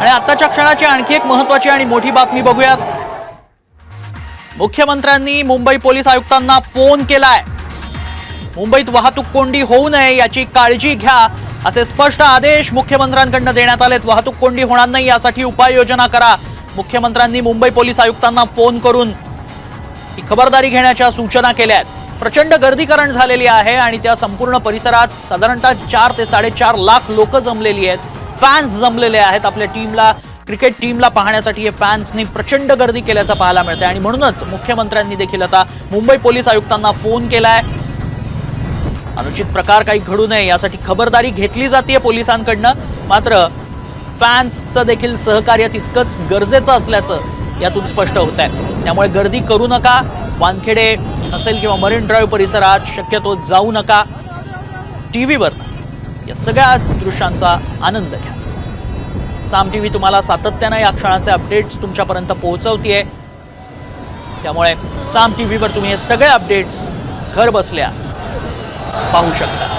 आणि आताच्या क्षणाची आणखी एक महत्वाची आणि मोठी बातमी बघूयात. मुख्यमंत्र्यांनी मुंबई पोलीस आयुक्तांना फोन केलाय. मुंबईत वाहतूक कोंडी होऊ नये याची काळजी घ्या असे स्पष्ट आदेश मुख्यमंत्र्यांकडनं देण्यात आलेत. वाहतूक कोंडी होणार नाही यासाठी उपाययोजना करा. मुख्यमंत्र्यांनी मुंबई पोलीस आयुक्तांना फोन करून ही खबरदारी घेण्याच्या सूचना केल्या आहेत. प्रचंड गर्दीकरण झालेली आहे आणि त्या संपूर्ण परिसरात साधारणतः चार ते साडेचार लाख लोक जमलेली आहेत. फॅन्स जमलेले आहेत आपल्या टीमला क्रिकेट टीमला पाहण्यासाठी हे फॅन्सनी प्रचंड गर्दी केल्याचं पाहायला मिळतंय. आणि म्हणूनच मुख्यमंत्र्यांनी देखील आता मुंबई पोलीस आयुक्तांना फोन केलाय. अनुचित प्रकार काही घडू नये यासाठी खबरदारी घेतली जाते पोलिसांकडनं. मात्र फॅन्सचं देखील सहकार्य तितकंच गरजेचं असल्याचं यातून स्पष्ट होत आहे त्यामुळे गर्दी करू नका. वानखेडे असेल किंवा मरीन ड्राईव्ह परिसरात शक्यतो जाऊ नका. टी व्हीवर या सगळ्या दृश्यांचा आनंद घ्या. साम टी व्ही तुम्हाला सातत्यानं या क्षणाचे अपडेट्स तुमच्यापर्यंत पोहोचवतीये. त्यामुळे साम टी व्हीवर तुम्ही हे सगळे अपडेट्स घर बसल्या पाहू शकता.